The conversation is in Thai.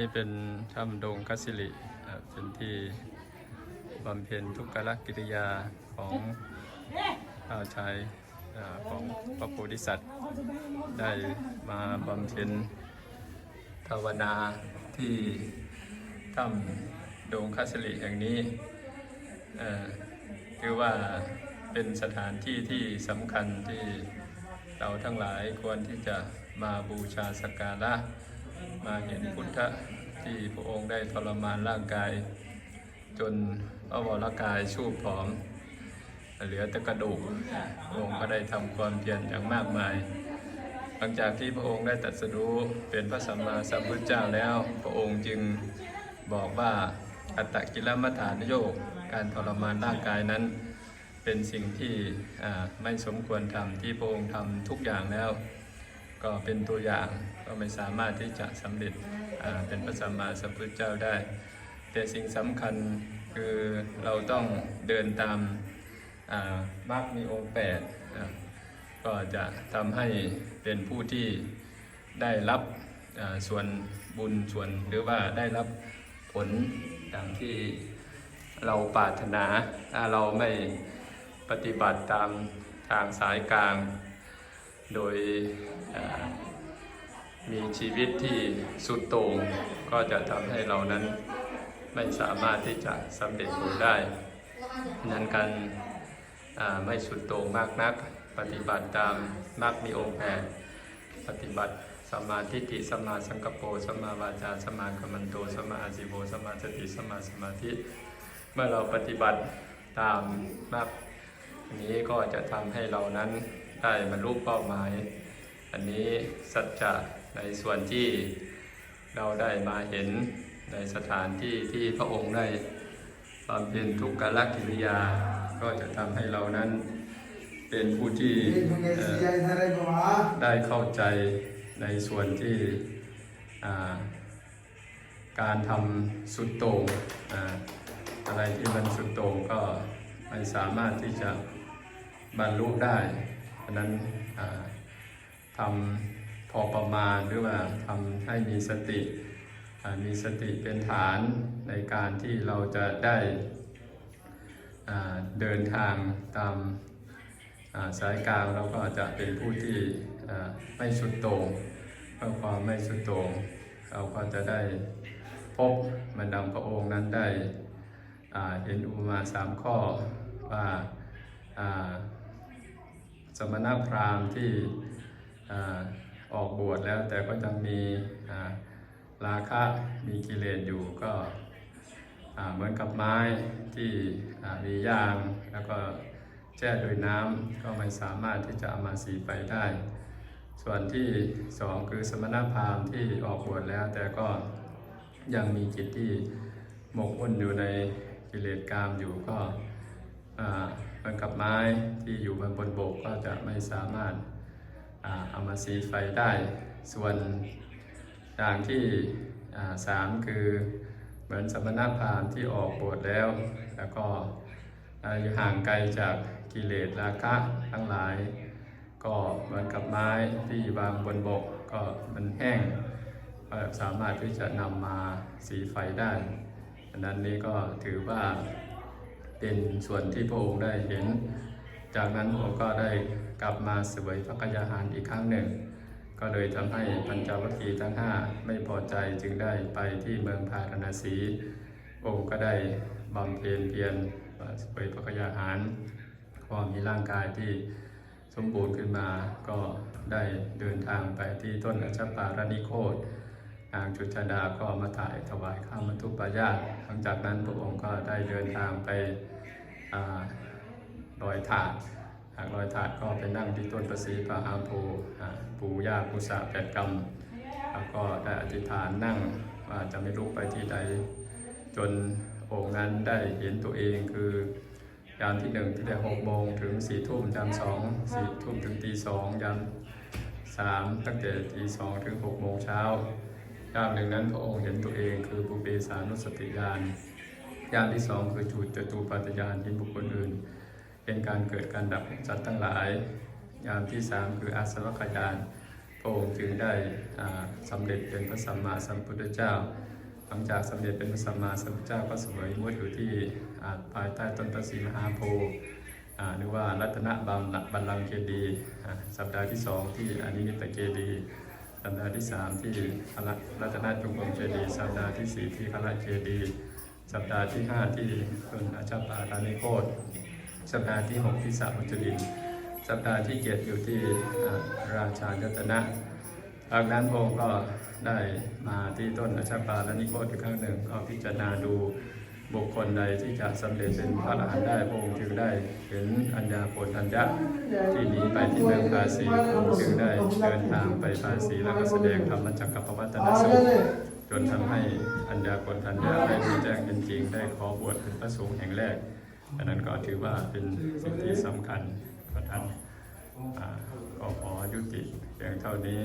นี่เป็นถ้ำดงคัสิริเป็นที่บำเพ็ญทุกขลกิริยาของชาวชายอของพระโพธิสัตว์ ได้มาบำเพ็ญภาวนาที่ถ้ำดงคัสิริแห่งนี้เอ่อถือว่าเป็นสถานที่ที่สำคัญที่เราทั้งหลายควรที่จะมาบูชาสักการะ มาเห็นพุทธะที่พระองค์ได้ทรมานร่างกาย จนพระวรกายชูบผอม เหลือแต่กระดูกพระองค์ก็ได้ทำความเพียรอย่างมากมาย หลังจากที่พระองค์ได้ตรัสรู้เป็นพระสัมมาสัมพุทธเจ้าแล้ว พระองค์จึงบอกว่าอัตตกิลมัฐานโยกการทรมานร่างกายนั้น เป็นสิ่งที่ไม่สมควรทำที่พระองค์ทำทุกอย่างแล้ว ก็เป็นตัวอย่างก็ไม่สามารถที่จะสำเร็จเป็นพระสัมมาสัมพุทธเจ้าได้ แต่สิ่งสำคัญคือเราต้องเดินตามอ่ามรรคมีองค์แปดก็จะทำให้เป็นผู้ที่ได้รับส่วนบุญส่วนหรือว่าได้รับผลดังที่เราปรารถนาถ้าเราไม่ปฏิบัติตามทางสายกลาง โดยมีชีวิตที่สุดโต่งก็จะทำให้เรานั้นไม่สามารถที่จะสำเร็จผลได้ฉะนั้นการไม่สุดโต่งมากนัก ปฏิบัติตามมรรคมีองค์แปดปฏิบัติสมาทิฏฐิสมมาสังกปรสมมาวาจาสมมากัมมันโตสมมาอาจิโวสมมาสติสมมาสมาธิ เมื่อเราปฏิบัติตามมรรคอันนี้ก็จะทำให้เรานั้น ได้บรรลุเป้าหมาย อันนี้สัจจะในส่วนที่เราได้มาเห็นในสถานที่ที่พระองค์ได้บำเพ็ญทุกขลักิริยา ก็จะทำให้เรานั้นเป็นผู้ที่ได้เข้าใจในส่วนที่การทำสุดโต่งออะไรที่มันสุดโต่งก็ไม่สามารถที่จะบรรลุได้ะนั้นทำพอประมาณหรือว่าทำให้มีสติ มีสติเป็นฐานในการที่เราจะได้เดินทางตามสายกลางเราก็จะเป็นผู้ที่ไม่สุดโต่งเพื่อความไม่สุดโต่งเราก็จะได้พบมันดังพระองค์นั้นได้เห็นอุมาสามข้อว่า สมณพราหมณ์ที่ออกบวชแล้วแต่ก็ยังมีราคะมีกิเลสอยู่ก็เหมือนกับไม้ที่มียางแล้วก็แช่ด้วยน้ำก็ไม่สามารถที่จะเอามาสีไฟได้ ส่วนที่สองคือสมณพราหมณ์ที่ออกบวชแล้ว แต่ก็ยังมีจิตที่หมกมุ่นอยู่ในกิเลสกามอยู่ก็อ่าเหมือนกับ ไม้ที่อยู่บนบนบกก็จะไม่สามารถเอามาสีไฟได้ ส่วนอย่างที่สามคือเหมือนสมณพราหมณ์ที่ออกบวชแล้ว แล้วก็อ่าอยู่ห่างไกลจากกิเลสราคะทั้งหลาย ก็เหมือนกับไม้ที่วางบนบกก็มันแห้งก็สามารถที่จะนำมาสีไฟได้อันนั้นนี้ก็ถือว่า เป็นส่วนที่พระองค์ได้เห็น จากนั้นพระองค์ก็ได้กลับมาเสวยพระกยาหารอีกครั้งหนึ่ง ก็เลยทำให้ปัญจวัคคีย์ทั้งห้าไม่พอใจจึงได้ไปที่เมืองพาราณสี องค์ก็ได้บำเพ็ญเพียรเสวยพระกยาหารก็มีร่างกายที่สมบูรณ์ขึ้นมาก็ได้เดินทางไปที่ต้นอัชปารานิโคต นางจุชาดาก็มาถ่ายถวายข้าวมัทุปายาตหลังจากนั้นพระองค์ก็ได้เดินทางไปลอยถาดหากลอยถาดก็ไปนั่งที่ต้นประสีพระอาโพอ่าปู่ย่าปุษาแปดกรรมแล้วก็ได้อธิษฐานนั่งว่าจะไม่ลุกไปที่ใด จนองค์นั้นได้เห็นตัวเองคือยามที่หนึ่งตั้งแต่หกโมงถึงสี่ทุ่มยามสองสี่ทุ่มถึงตีสองยามสามตั้งแต่ตีสองถึงหกโมงเช้า ยามหนึ่งนั้นพระองค์เห็นตัวเองคือปุเบสานุสติญาณยามที่สองคือจุดจตูปัตยานเห็นบุคคลอื่น เป็นการเกิดการดับสัตว์ทั้งหลายยามที่สามคืออาสวัคยานพระองค์จึงได้อ่าสำเร็จเป็นพระสัมมาสัมพุทธเจ้า หลังจากสำเร็จเป็นพระสัมมาสัมพุทธเจ้าก็สวยมุดอยู่ที่อ่าภายใต้ต้นพระศีมหาโพธิ์หรือว่ารัตนบัลลังก์บัลลังเจดี สัปดาห์ที่สองที่อนิมิตเจดี สัปดาห์ที่สามที่พระรัตนจุงกรมเจดีย์สัปดาห์ที่สี่ที่พระราเจดีย์สัปดาห์ที่ห้าที่ต้นอาชาปารานิโคตสัปดาห์ที่ 6 ที่สามุจลินสัปดาห์ที่เจ็ดอยู่ที่ราชายตนะจากนั้นพระองค์ก็ได้มาที่ต้นอาชาปาและนิโคตอีกครั้งหนึ่งก็พิจารณาดู บุคคลใดที่จะสำเร็จเป็นพระอรหันต์ได้พระองค์จึงได้เห็นอัญญาโกณทัญญะที่หนีไปที่เมืองภาษีพระองค์จึงได้เดินทางไปภาษีแล้วก็แสดงธรรมจักรปวัตนสูตรจนทำให้อัญญาโกณทัญญาได้รู้แจ้งเป็นจริงได้ขอบวชเป็นพระสงฆ์แห่งแรกอันนั้นก็ถือว่าเป็นสิ่งที่สำคัญก็ท่านอ่าก็ขอยุติเพียงเท่านี้